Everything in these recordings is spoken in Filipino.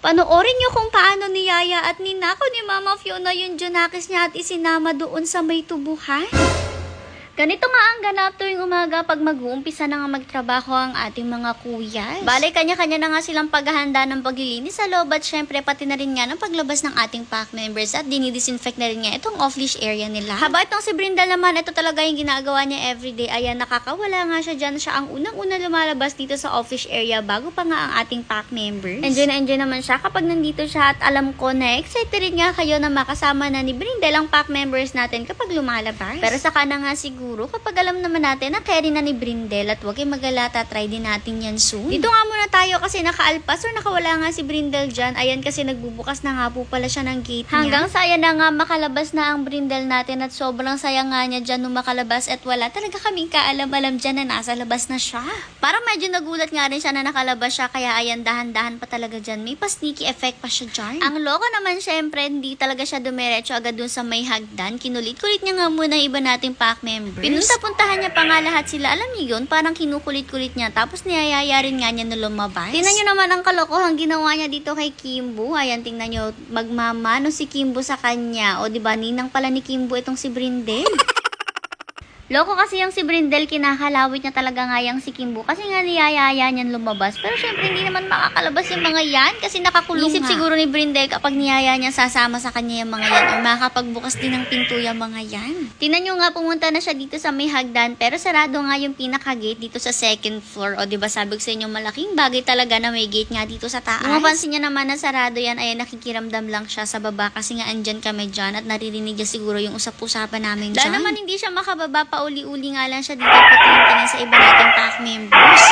Panoorin niyo kung paano ni Yaya at ninako ni Mama Fiona yung Junakis niya at isinama doon sa may tubuhan. Ganito nga ang ganap tuwing umaga pag mag-uumpisa na nga magtrabaho ang ating mga kuyas. Bale, kanya-kanya na nga silang paghahanda ng paglilinis sa loob at syempre pati na rin nga ng paglabas ng ating pack members at dinidisinfect na rin nga itong off-leash area nila. Haba itong si Brindal naman, ito talaga yung ginagawa niya everyday. Ayan, nakakawala nga siya dyan. Siya ang unang-una lumalabas dito sa office area bago pa nga ang ating pack members. Enjoy na enjoy naman siya kapag nandito siya at alam ko na excited rin nga kayo na makasama na ni Brindel ang pack members natin kapag lumalabas. Pero saka na nga siguro kapag alam naman natin na carry na ni Brindel at huwag kayong magalata, try din natin yan soon. Dito nga muna tayo kasi nakaalpas or nakawala nga si Brindel dyan. Ayan kasi nagbubukas na nga po pala siya ng gate Hanggang sa ayan na nga makalabas na ang Brindel natin at sobrang saya nga niya dyan nung makalabas at wala talaga kaming kaalam-alam dyan na nasa labas na siya. Parang medyo nagulat nga rin siya na nakalabas siya kaya ayan dahan-dahan pa talaga dyan. May pa sneaky effect pa siya dyan. Ang loko naman syempre hindi talaga siya dumiretso agad dun sa may hagdan. Kinulit-kulit niya nga muna iba nating pack members. Pinunta-puntahan niya pa nga lahat sila. Alam niyo yun, parang kinukulit-kulit niya. Tapos niyayaya rin nga niya na lumabas. Tingnan niyo naman ang kalokohan ginawa niya dito kay Kimbo. Ayan, tingnan niyo, magmamano si Kimbo sa kanya. O, di ba ninang pala ni Kimbo itong si Brindel. Loko kasi yung si Brindel, kinakalawit niya talaga nga yung si Kimbo kasi nga niyayaya niyan lumabas. Pero syempre hindi naman makakalabas yung mga yan kasi nakakulong Isip nga. siguro ni Brindel kapag niyaya niya sasama sa kanya yung mga yan or makakapagbukas din ng pinto yung mga yan. Tingnan nyo nga pumunta na siya dito sa may hagdan pero sarado nga yung pinaka-gate dito sa second floor. O di ba sabi ko sa inyo malaking bagay talaga na may gate nga dito sa taas. Mapansin niya naman na sarado yan ay nakikiramdam lang siya sa baba kasi nga andyan kami dyan at naririnig niya siguro yung usap-usapan namin dyan. Dahil naman hindi siya makababa pa uli-uli nga lang siya dito patingin-tingin sa iba nating pack members.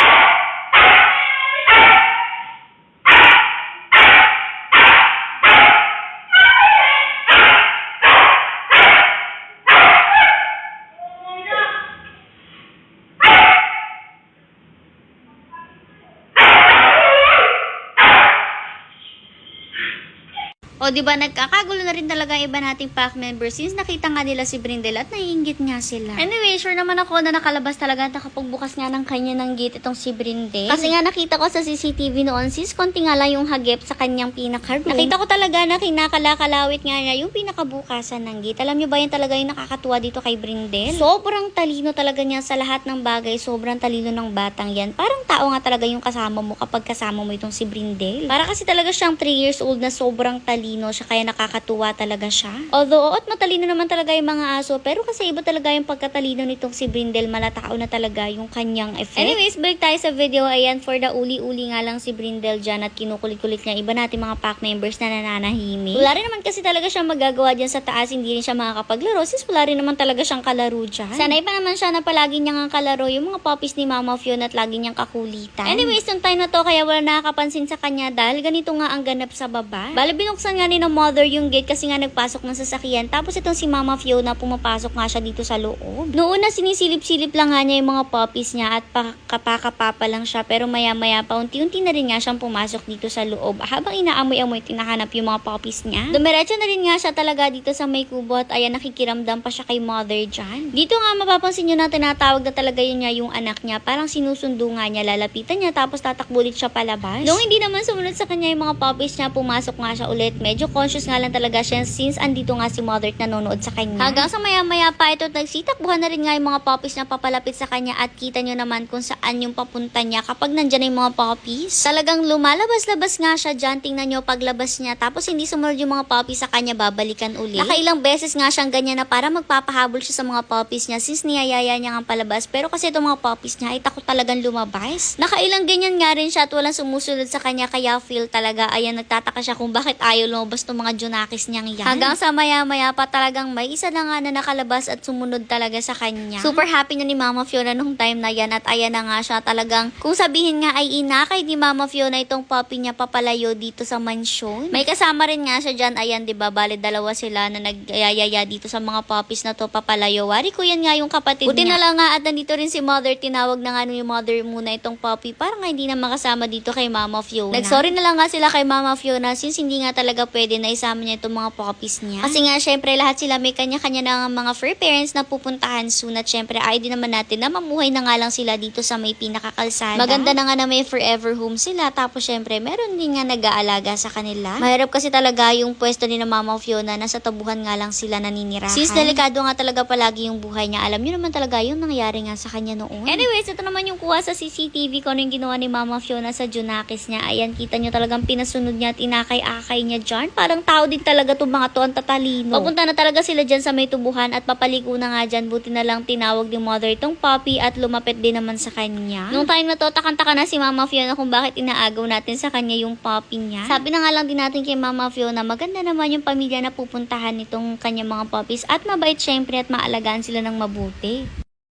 O di ba nagkakagulo na rin talaga ang iba nating pack members since nakita nga nila si Brindel at naiingit nga sila. Anyway, sure naman ako na nakalabas talaga at nakapagbukas nga ng kanya ng gate itong si Brindel. Kasi nga nakita ko sa CCTV noon sis konti nga lang yung hagip sa kanyang pinaka-room. Nakita ko talaga na kinakalakalawit nga niya yung pinakabukasan ng gate. Alam niyo ba yun talaga yung nakakatuwa dito kay Brindel? Sobrang talino talaga niya sa lahat ng bagay. Sobrang talino ng batang yan. Parang tao nga talaga yung kasama mo kapag kasama mo itong si Brindel. Para kasi talaga siyang 3 years old na sobrang talino siya kaya nakakatuwa talaga siya. Although, at matalino naman talaga yung mga aso, pero kasi iba talaga yung pagkatalino nitong si Brindel, malatao na talaga yung kanyang effect. Anyways, balik tayo sa video. Ayan, for the uli-uli nga lang si Brindel dyan at kinukulit-kulit niya iba natin mga pack members na nananahimik. Wala rin naman kasi talaga siyang magagawa dyan sa taas, hindi rin siya makakapaglaro since wala rin naman talaga siyang kalaro dyan. Sanay pa naman siya na palagi niyang ang kalaro yung mga puppies ni Mama Fiona at lagi niyang kakulitan. Anyways, yung time na to, kaya wala nakakapansin sa kanya dahil ganito nga ang ganap sa baba. Bale, binuksan nga ni na mother yung gate kasi nga nagpasok ng sasakyan. Tapos itong si Mama Fiona, pumapasok nga siya dito sa loob. Noon na sinisilip-silip lang nga niya yung mga puppies niya at pakapakapapa lang siya. Pero maya-maya pa, unti-unti na rin nga siyang pumasok dito sa loob. Habang inaamoy-amoy, tinahanap yung mga puppies niya. Dumiretso na rin nga siya talaga dito sa may kubo at ayan, nakikiramdam pa siya kay mother dyan. Dito nga mapapansin nyo na tinatawag na talaga yun niya yung anak niya. Parang sinusundo nga niya, lalapitan niya tapos tatakbulit siya palabas. Nung hindi naman sumunod sa kanya yung mga puppies niya, pumasok nga siya ulit. Medyo conscious nga lang talaga siya since andito nga si mother at nanonood sa kanya. Hanggang sa maya-maya pa ito, nagsitakbuhan na rin nga yung mga puppies na papalapit sa kanya at kita nyo naman kung saan yung papunta niya kapag nandyan na yung mga puppies. Talagang lumalabas-labas nga siya dyan. Tingnan nyo paglabas niya. Tapos hindi sumunod yung mga puppies sa kanya, babalikan uli. Nakailang beses nga siyang ganyan na para magpapahabol siya sa mga puppies niya since niyayaya niya nga palabas. Pero kasi itong mga puppies niya ay takot talagang lumabas. Nakailang ganyan nga rin siya at walang sumusunod sa kanya kaya feel talaga ayan nagtataka siya kung bakit ayaw ng mga junakis niyang yan. Hanggang sa maya-maya pa talagang may isa na nga na nakalabas at sumunod talaga sa kanya. Super happy na ni Mama Fiona nung time na yan at ayan na nga siya talagang kung sabihin nga ay inakay ni Mama Fiona itong puppy niya papalayo dito sa mansyon. May kasama rin nga siya dyan, ayan 'di ba bale dalawa sila na nagyayaya dito sa mga puppies na to papalayo. Wari ko yan nga yung kapatid Buti niya. na lang nga at nandito rin si mother, tinawag na nga yung mother muna itong puppy para nga hindi na makasama dito kay Mama Fiona. Nagsorry na lang nga sila kay Mama Fiona since hindi nga talaga pwede na isama niya itong mga puppies niya. Kasi nga, syempre, lahat sila may kanya-kanya ng mga fur parents na pupuntahan soon. At syempre, ay din naman natin na mamuhay na nga lang sila dito sa may pinakakalsada. Maganda na nga na may forever home sila. Tapos, syempre, meron din nga nag-aalaga sa kanila. Mahirap kasi talaga yung pwesto ni na Mama Fiona na sa tabuhan nga lang sila naninirahan. Since delikado nga talaga palagi yung buhay niya, alam niyo naman talaga yung nangyari nga sa kanya noon. Anyways, ito naman yung kuha sa CCTV ko ano yung ginawa ni Mama Fiona sa Junakis niya. Ayan, kita niyo talagang pinasunod niya at inakay-akay niya dyan. Parang tao din talaga itong mga to ang tatalino. Papunta na talaga sila dyan sa may tubuhan at papaligo na nga dyan. Buti na lang tinawag ni mother itong puppy at lumapit din naman sa kanya. Nung time na to, takantaka na si Mama Fiona kung bakit inaagaw natin sa kanya yung puppy niya. Sabi na nga lang din natin kay Mama Fiona, maganda naman yung pamilya na pupuntahan nitong kanya mga puppies at mabait syempre at maalagaan sila ng mabuti.